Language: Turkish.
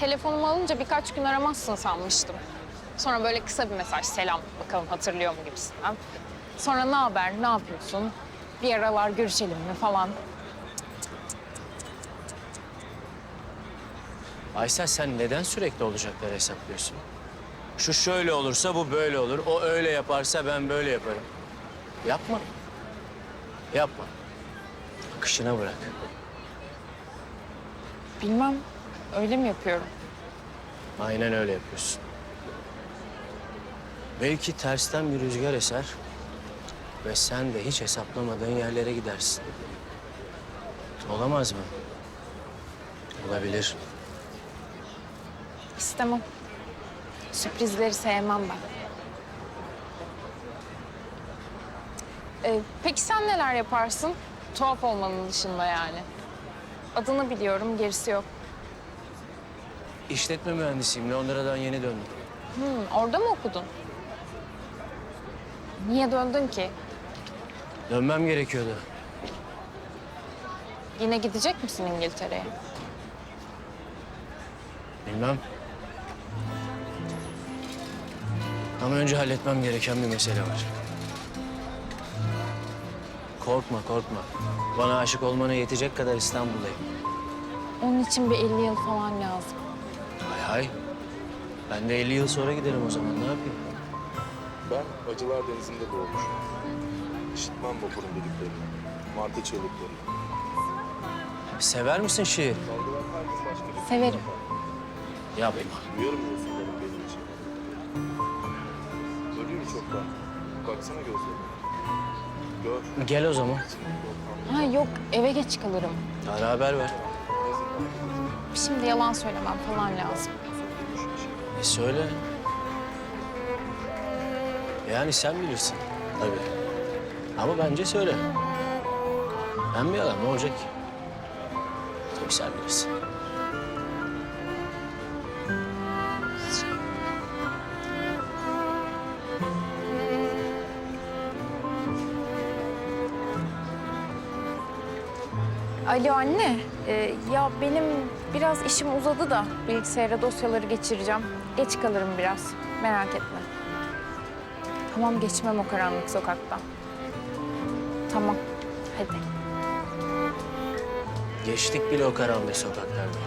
telefonumu alınca birkaç gün aramazsın sanmıştım. Sonra böyle kısa bir mesaj, selam bakalım hatırlıyor mu gibisinden. Sonra ne haber, ne yapıyorsun? Bir aralar görüşelim mi falan. Aysel sen neden sürekli olacakları hesaplıyorsun? Şu şöyle olursa bu böyle olur. O öyle yaparsa ben böyle yaparım. Yapma. Yapma. Akışına bırak. Bilmem, öyle mi yapıyorum? Aynen öyle yapıyorsun. Belki tersten bir rüzgar eser ve sen de hiç hesaplamadığın yerlere gidersin. Olamaz mı? Olabilir. İstemem. Sürprizleri sevmem ben. Ee, peki sen neler yaparsın? Tuhaf olmanın dışında yani. Adını biliyorum, gerisi yok. İşletme mühendisiyim. Londra'dan yeni döndüm. Hmm, orada mı okudun? Niye döndün ki? Dönmem gerekiyordu. Yine gidecek misin İngiltere'ye? Bilmem. Ama önce halletmem gereken bir mesele var. Korkma, korkma. Bana aşık olmana yetecek kadar İstanbul'dayım. Onun için bir 50 yıl falan lazım. Hay. Ben de 50 yıl sonra giderim o zaman. Ne yapayım? Ben Acılar Denizi'nde doğmuşum. İşitmem vapurun dediklerini, martı çığlıklarını. Sever misin şiir? Severim. Yapma. Duyarım yosunların benim için. Ölüyüm çoktan. Baksana gözlerime. Gör. Gel o zaman. Ha yok, eve geç kalırım. Ara haber ver. Şimdi yalan söylemem falan lazım. Söyle. Yani sen bilirsin. Tabii. Ama bence söyle. Ben bir adam ne olacak ki? Tabii sen bilirsin. Alo anne, Ee, ya benim biraz işim uzadı da bilgisayara dosyaları geçireceğim. Geç kalırım biraz, merak etme. Tamam, geçmem o karanlık sokaktan. Tamam, hadi. Geçtik bile o karanlık sokaklarda.